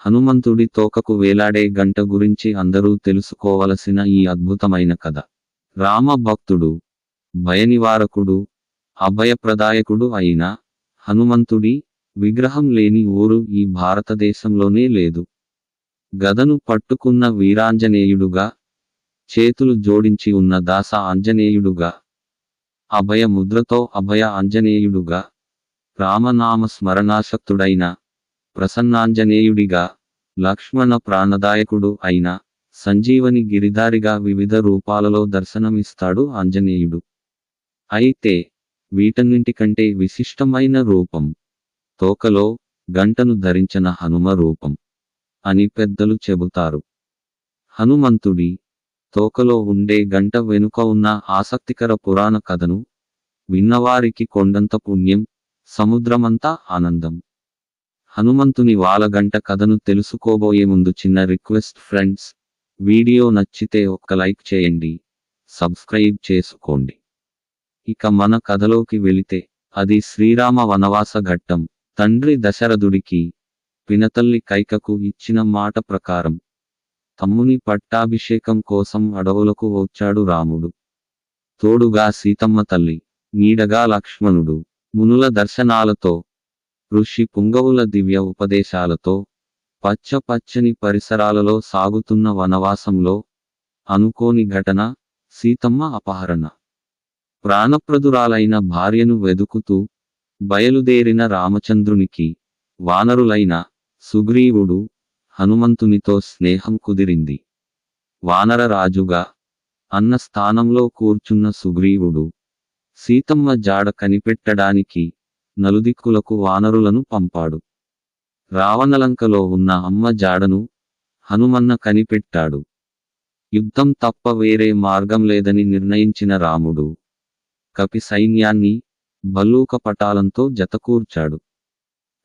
హనుమంతుడి తోకకు వేలాడే గంట గురించి అందరూ తెలుసుకోవలసిన ఈ అద్భుతమైన కథ. రామ భక్తుడు భయనివారకుడు అభయప్రదాయకుడు అయిన హనుమంతుడి విగ్రహం లేని ఊరు ఈ భారతదేశంలోనే లేదు. గదను పట్టుకున్న వీరాంజనేయుడుగా చేతులు జోడించి ఉన్న దాస ఆంజనేయుడుగా అభయ ముద్రతో అభయ ఆంజనేయుడుగా రామనామ స్మరణాశక్తుడైన ప్రసన్నాంజనేయుడిగా లక్ష్మణ ప్రాణదాయకుడు అయిన సంజీవని గిరిధారిగా వివిధ రూపాలలో దర్శనమిస్తాడు ఆంజనేయుడు. అయితే వీటన్నింటికంటే విశిష్టమైన రూపం తోకలో గంటను ధరించిన హనుమ రూపం అని పెద్దలు చెబుతారు. హనుమంతుడి తోకలో ఉండే గంట వెనుక ఉన్న ఆసక్తికర పురాణ కథను విన్నవారికి కొండంత పుణ్యం సముద్రమంతా ఆనందం. హనుమంతుని వాలగంట కథను తెలుసుకోబోయే ముందు చిన్న రిక్వెస్ట్ ఫ్రెండ్స్ వీడియో నచ్చితే ఒక్క లైక్ చేయండి సబ్స్క్రైబ్ చేసుకోండి. ఇక మన కథలోకి వెళితే అది శ్రీరామ వనవాస ఘట్టం తండ్రి దశరథుడికి పినతల్లి కైకకు ఇచ్చిన మాట ప్రకారం. తమ్ముని పట్టాభిషేకం కోసం అడవులకు వచ్చాడు రాముడు. తోడుగా సీతమ్మ తల్లి నీడగా లక్ష్మణుడు మునుల దర్శనాలతో ఋషి పుంగవుల దివ్య ఉపదేశాలతో పచ్చ పచ్చని పరిసరాలలో సాగుతున్న వనవాసంలో అనుకోని ఘటన సీతమ్మ అపహరణ. ప్రాణప్రదురాలైన భార్యను వెదుకుతూ బయలుదేరిన రామచంద్రునికి వానరులైన సుగ్రీవుడు హనుమంతునితో స్నేహం కుదిరింది. వానర రాజుగా అన్న స్థానంలో కూర్చున్న సుగ్రీవుడు సీతమ్మ జాడ కనిపెట్టడానికి నలుదిక్కులకు వానరులను పంపాడు. రావణలంకలో ఉన్న అమ్మ జాడను హనుమన్న కనిపెట్టాడు. యుద్ధం తప్ప వేరే మార్గం లేదని నిర్ణయించిన రాముడు కపి సైన్యాన్ని బల్లూక పటాలంతో జతకూర్చాడు.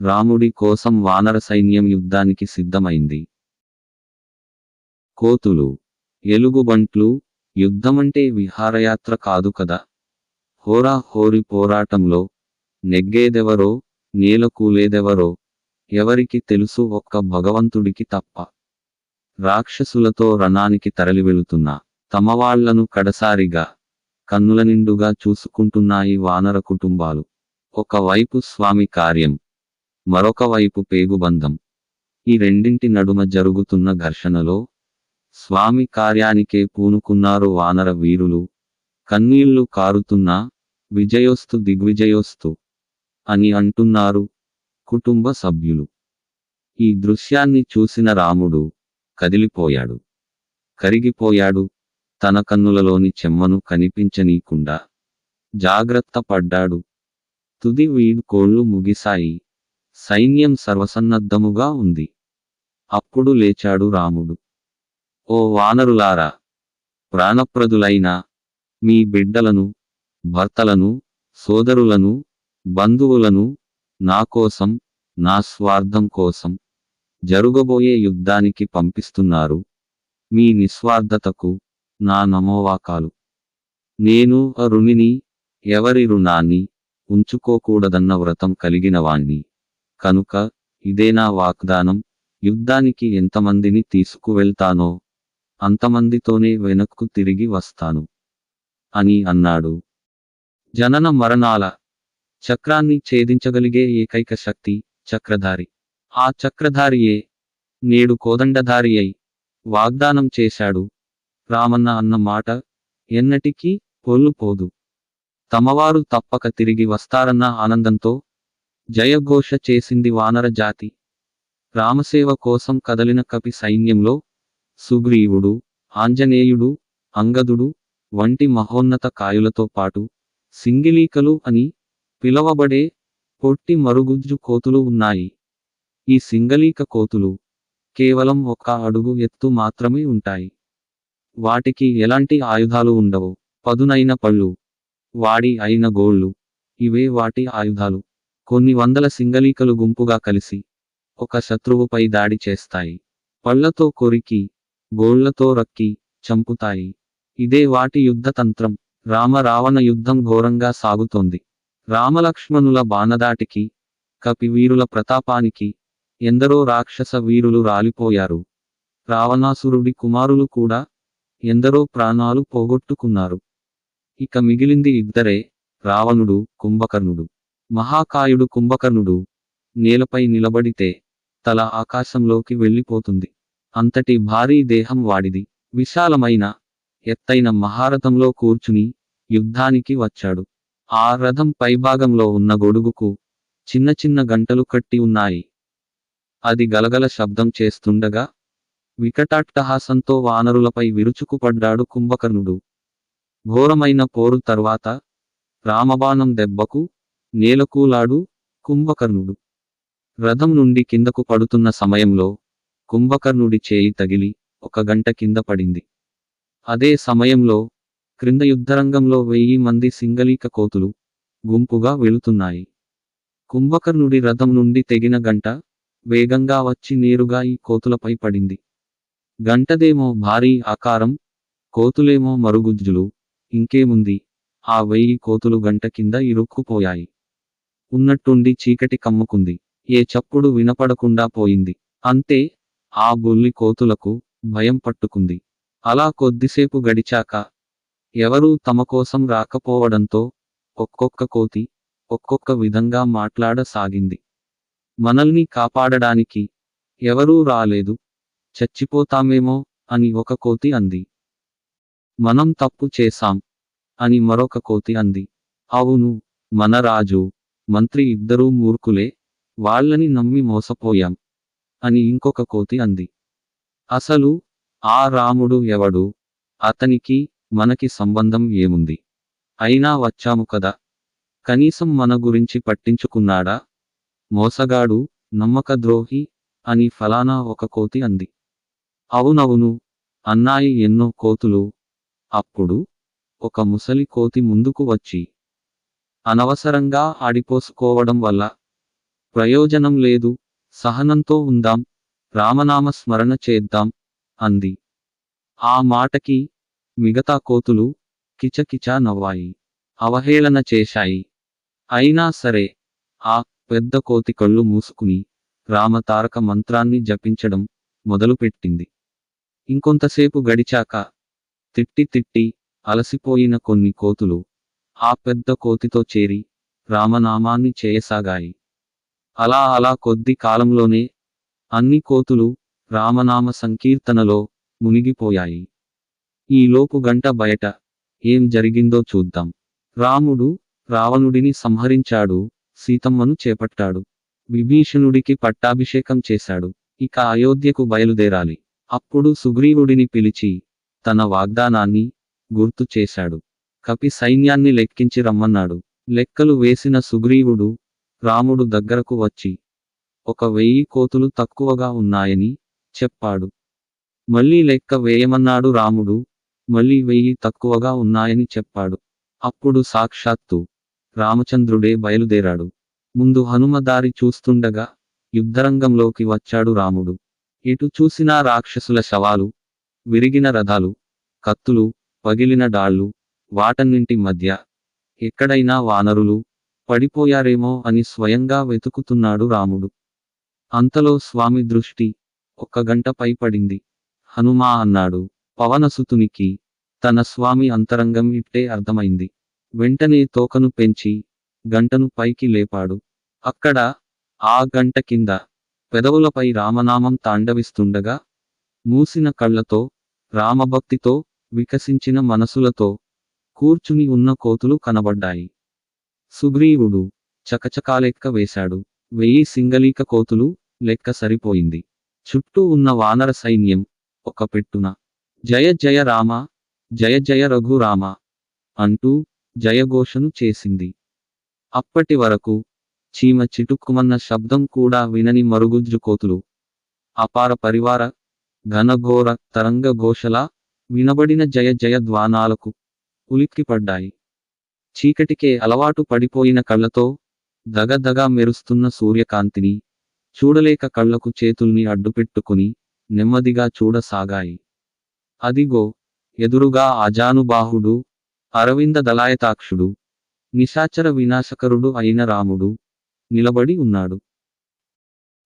రాముడి కోసం వానర సైన్యం యుద్ధానికి సిద్ధమైంది. కోతులు ఎలుగుబంట్లు యుద్ధమంటే విహారయాత్ర కాదు కదా? హోరా హోరి పోరాటంలో నెగ్గేదెవరో నేల కూలేదెవరో ఎవరికి తెలుసు ఒక్క భగవంతుడికి తప్ప. రాక్షసులతో రణానికి తరలివెళుతున్న. తమవాళ్ళను కడసారిగా కన్నుల నిండుగా చూసుకుంటున్నాయి వానర కుటుంబాలు. ఒకవైపు స్వామి కార్యం మరొక వైపు పేగుబంధం ఈ రెండింటి నడుమ జరుగుతున్న ఘర్షణలో స్వామి కార్యానికే పూనుకున్నారు వానర వీరులు. కన్నీళ్ళు కారుతున్నా విజయోస్తు దిగ్విజయోస్తు. అని అంటున్నారు కుటుంబ సభ్యులు. ఈ దృశ్యాన్ని చూసిన రాముడు కదిలిపోయాడు. కరిగిపోయాడు. తన కన్నులలోని చెమ్మను కనిపించనీకుండా జాగ్రత్త పడ్డాడు. తుది వీడ్కోళ్ళు ముగిశాయి. సైన్యం సర్వసన్నద్ధముగా ఉంది. అప్పుడు లేచాడు రాముడు. ఓ వానరులారా! ప్రాణప్రదులైన మీ బిడ్డలను భర్తలను సోదరులను బంధువులను నా కోసం నా స్వార్థం కోసం జరుగబోయే యుద్ధానికి పంపిస్తున్నారు. మీ నిస్వార్థతకు నా నమోవాకాలు. నేను రుణిని ఎవరి రుణాన్ని ఉంచుకోకూడదన్న వ్రతం కలిగినవాణ్ణి కనుక ఇదేనా వాగ్దానం యుద్ధానికి ఎంతమందిని తీసుకువెళ్తానో అంతమందితోనే వెనక్కు తిరిగి వస్తాను. అని అన్నాడు. జనన మరణాల చక్రాన్ని ఛేదించగలిగే ఏకైక శక్తి చక్రధారి. ఆ చక్రధారియే నేడు కోదండధారి అయి వాగ్దానం చేశాడు. రామన్న అన్న మాట ఎన్నటికీ పొల్లుపోదు తమవారు తప్పక తిరిగి వస్తారన్న ఆనందంతో జయఘోష చేసింది వానర జాతి. రామసేవ కోసం కదలిన కపి సైన్యంలో సుగ్రీవుడు ఆంజనేయుడు అంగదుడు వంటి మహోన్నత కాయులతో పాటు సింగిలీకలు అని పిలవబడే పొట్టి మరుగుజ్జు కోతులు ఉన్నాయి. ఈ సింగలీక కోతులు కేవలం ఒక్క అడుగు ఎత్తు మాత్రమే ఉంటాయి. వాటికి ఎలాంటి ఆయుధాలు ఉండవు. పదునైన పళ్ళు వాడి అయిన గోళ్ళు ఇవే వాటి ఆయుధాలు. కొన్ని వందల సింగలీకలు గుంపుగా కలిసి ఒక శత్రువుపై దాడి చేస్తాయి. పళ్ళతో కొరికి గోళ్ళతో రక్కి చంపుతాయి. ఇదే వాటి యుద్ధ తంత్రం రామ రావణ యుద్ధం ఘోరంగా సాగుతోంది. రామలక్ష్మణుల బాణదాటికి కపివీరుల ప్రతాపానికి ఎందరో రాక్షస వీరులు రాలిపోయారు. రావణాసురుడి కుమారులు కూడా ఎందరో ప్రాణాలు పోగొట్టుకున్నారు. ఇక మిగిలింది ఇద్దరే రావణుడు కుంభకర్ణుడు. మహాకాయుడు కుంభకర్ణుడు నేలపై నిలబడితే తల ఆకాశంలోకి వెళ్ళిపోతుంది. అంతటి భారీ దేహం వాడిది. విశాలమైన ఎత్తైన మహారథంలో కూర్చుని యుద్ధానికి వచ్చాడు. ఆ రథం పైభాగంలో ఉన్న గొడుగుకు చిన్న చిన్న గంటలు కట్టి ఉన్నాయి. అది గలగల శబ్దం చేస్తుండగా వికటాట్టహాసంతో వానరులపై విరుచుకుపడ్డాడు కుంభకర్ణుడు. ఘోరమైన పోరు తర్వాత రామబాణం దెబ్బకు నేలకూలాడు కుంభకర్ణుడు. రథం నుండి కిందకు పడుతున్న సమయంలో కుంభకర్ణుడి చేయి తగిలి ఒక గంట కింద పడింది. అదే సమయంలో క్రింద యుద్ధరంగంలో వెయ్యి మంది సింగలీక కోతులు గుంపుగా వెళుతున్నాయి. కుంభకర్ణుడి రథం నుండి తెగిన గంట వేగంగా వచ్చి నేరుగా ఈ కోతులపై పడింది. గంటదేమో భారీ ఆకారం కోతులేమో మరుగుజ్జులు ఇంకేముంది? ఆ వెయ్యి కోతులు గంట కింద ఇరుక్కుపోయాయి. ఉన్నట్టుండి చీకటి కమ్ముకుంది. ఏ చప్పుడు వినపడకుండా పోయింది. అంతే ఆ బుల్లి కోతులకు భయం పట్టుకుంది. అలా కొద్దిసేపు గడిచాక ఎవరూ తమ కోసం రాకపోవడంతో ఒక్కొక్క కోతి ఒక్కొక్క విధంగా మాట్లాడసాగింది. మనల్ని కాపాడడానికి ఎవరూ రాలేదు. చచ్చిపోతామేమో అని ఒక కోతి అంది. మనం తప్పు చేశాం అని మరొక కోతి అంది. అవును మన రాజు మంత్రి ఇద్దరూ మూర్ఖులే వాళ్ళని నమ్మి మోసపోయాం అని ఇంకొక కోతి అంది. అసలు ఆ రాముడు ఎవడు? అతనికి మనకి సంబంధం ఏముంది? అయినా వచ్చాము కదా? కనీసం మన గురించి పట్టించుకున్నాడా? మోసగాడు నమ్మకద్రోహి అని ఫలానా ఒక కోతి అంది. అవునవును అన్నాయి ఎన్నో కోతులు. అప్పుడు ఒక ముసలి కోతి ముందుకు వచ్చి అనవసరంగా ఆడిపోసుకోవడం వల్ల ప్రయోజనం లేదు సహనంతో ఉందాం రామనామ స్మరణ చేద్దాం అంది. ఆ మాటకి మిగతా కోతులు కిచకిచా నవ్వాయి. అవహేళన చేశాయి. అయినా సరే ఆ పెద్ద కోతి కళ్ళు మూసుకుని రామతారక మంత్రాన్ని జపించడం మొదలుపెట్టింది. ఇంకొంతసేపు గడిచాక తిట్టి తిట్టి అలసిపోయిన కొన్ని కోతులు ఆ పెద్ద కోతితో చేరి రామనామాన్ని చేయసాగాయి. అలా అలా కొద్ది కాలంలోనే అన్ని కోతులు రామనామ సంకీర్తనలో మునిగిపోయాయి. ఈలోపు గంట బయట. ఏం జరిగిందో చూద్దాం. రాముడు రావణుడిని సంహరించాడు. సీతమ్మను చేపట్టాడు. విభీషణుడికి పట్టాభిషేకం చేశాడు. ఇక అయోధ్యకు బయలుదేరాలి. అప్పుడు సుగ్రీవుడిని పిలిచి తన వాగ్దానాన్ని గుర్తు చేశాడు. కపి సైన్యాన్ని లెక్కించి రమ్మన్నాడు. లెక్కలు వేసిన సుగ్రీవుడు రాముడు దగ్గరకు వచ్చి ఒక వెయ్యి కోతులు తక్కువగా ఉన్నాయని చెప్పాడు. మళ్ళీ లెక్క వేయమన్నాడు రాముడు. మళ్ళీ వెయ్యి తక్కువగా ఉన్నాయని చెప్పాడు. అప్పుడు సాక్షాత్తు రామచంద్రుడే బయలుదేరాడు. ముందు హనుమ దారి చూస్తుండగా యుద్ధరంగంలోకి వచ్చాడు రాముడు. ఎటు చూసినా రాక్షసుల శవాలు విరిగిన రథాలు కత్తులు పగిలిన డాళ్ళు వాటన్నింటి మధ్య ఎక్కడైనా వానరులు పడిపోయారేమో అని స్వయంగా వెతుకుతున్నాడు రాముడు. అంతలో స్వామి దృష్టి ఒక్క గంట పడింది హనుమా అన్నాడు పవనసుతునికి తన స్వామి అంతరంగం ఇట్టే అర్థమైంది. వెంటనే తోకను పెంచి గంటను పైకి లేపాడు. అక్కడ ఆ గంట కింద పెదవులపై రామనామం తాండవిస్తుండగా మూసిన కళ్ళతో రామభక్తితో వికసించిన మనసులతో కూర్చుని ఉన్న కోతులు కనబడ్డాయి. సుగ్రీవుడు చకచకాలెక్క వేశాడు. వెయ్యి సింగలీక కోతులు లెక్క సరిపోయింది. చుట్టూ ఉన్న వానర సైన్యం ఒక పెట్టున జయ జయ రామ జయ జయ రఘురామ అంటూ జయఘోషను చేసింది. అప్పటి వరకు చీమ చిటుక్కుమన్న శబ్దం కూడా వినని మరుగుజ్జు కోతులు అపార పరివార ఘనఘోర తరంగ ఘోషలా వినబడిన జయ జయ ద్వానాలకు ఉలిక్కిపడ్డాయి. చీకటికే అలవాటు పడిపోయిన కళ్ళతో దగదగా మెరుస్తున్న సూర్యకాంతిని చూడలేక కళ్ళకు చేతుల్ని అడ్డుపెట్టుకుని నెమ్మదిగా చూడసాగాయి. అదిగో ఎదురుగా అజానుబాహుడు అరవింద దళాయతాక్షుడు నిశాచర వినాశకరుడు అయిన రాముడు నిలబడి ఉన్నాడు.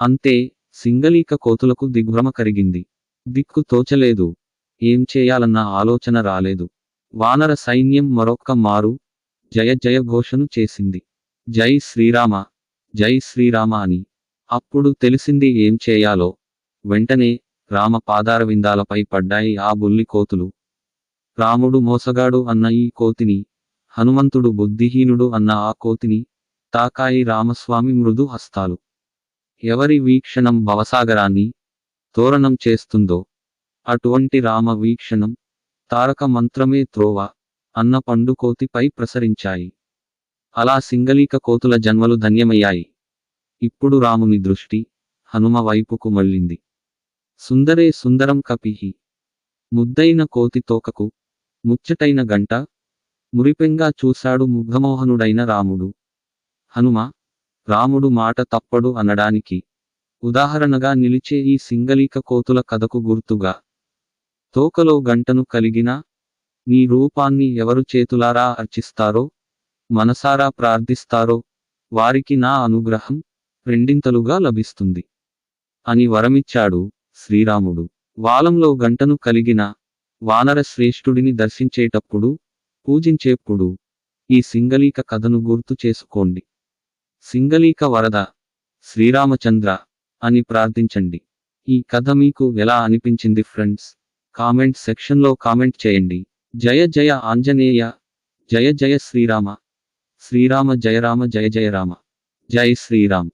అంతే సింగలీక కోతులకు దిగ్భ్రమ కరిగింది. దిక్కు తోచలేదు. ఏం చేయాలన్న ఆలోచన రాలేదు. వానర సైన్యం మరొక్క మారు జయ జయ ఘోషను చేసింది. జై శ్రీరామ జై శ్రీరామ అని. అప్పుడు తెలిసింది ఏం చేయాలో. వెంటనే రామ పాదారవిందాలపై పడ్డాయి ఆ బుల్లి కోతులు. రాముడు మోసగాడు అన్న ఈ కోతిని హనుమంతుడు బుద్ధిహీనుడు అన్న ఆ కోతిని తాకాయి రామస్వామి మృదు హస్తాలు. ఎవరి వీక్షణం భవసాగరాన్ని తోరణం చేస్తుందో అటువంటి రామ వీక్షణం తారక మంత్రమే త్రోవ అన్న పండు కోతిపై ప్రసరించాయి. అలా సింగలీక కోతుల జన్మలు ధన్యమయ్యాయి. ఇప్పుడు రాముని దృష్టి హనుమ వైపుకు మళ్ళింది. సుందరే సుందరం కపిహి. ముద్దైన కోతి తోకకు ముచ్చటైన గంట మురిపెంగా చూశాడు ముగ్ధమోహనుడైన రాముడు. హనుమ రాముడు మాట తప్పడు అనడానికి ఉదాహరణగా నిలిచే ఈ సింగలీక కోతుల కథకు గుర్తుగా తోకలో గంటను కలిగిన నీ రూపాన్ని ఎవరు చేతులారా అర్చిస్తారో మనసారా ప్రార్థిస్తారో వారికి నా అనుగ్రహం రెండింతలుగా లభిస్తుంది. అని వరమిచ్చాడు శ్రీరాముడు. వాలంలో గంటను కలిగిన వానర శ్రేష్ఠుడిని దర్శించేటప్పుడు పూజించేప్పుడు ఈ సింగలీక కథను గుర్తు చేసుకోండి. సింగలీక వరద శ్రీరామచంద్ర అని ప్రార్థించండి. ఈ కథ మీకు ఎలా అనిపించింది ఫ్రెండ్స్? కామెంట్ సెక్షన్లో కామెంట్ చేయండి. జయ జయ ఆంజనేయ జయ జయ శ్రీరామ. శ్రీరామ జయరామ జయ జయరామ జై శ్రీరామ్.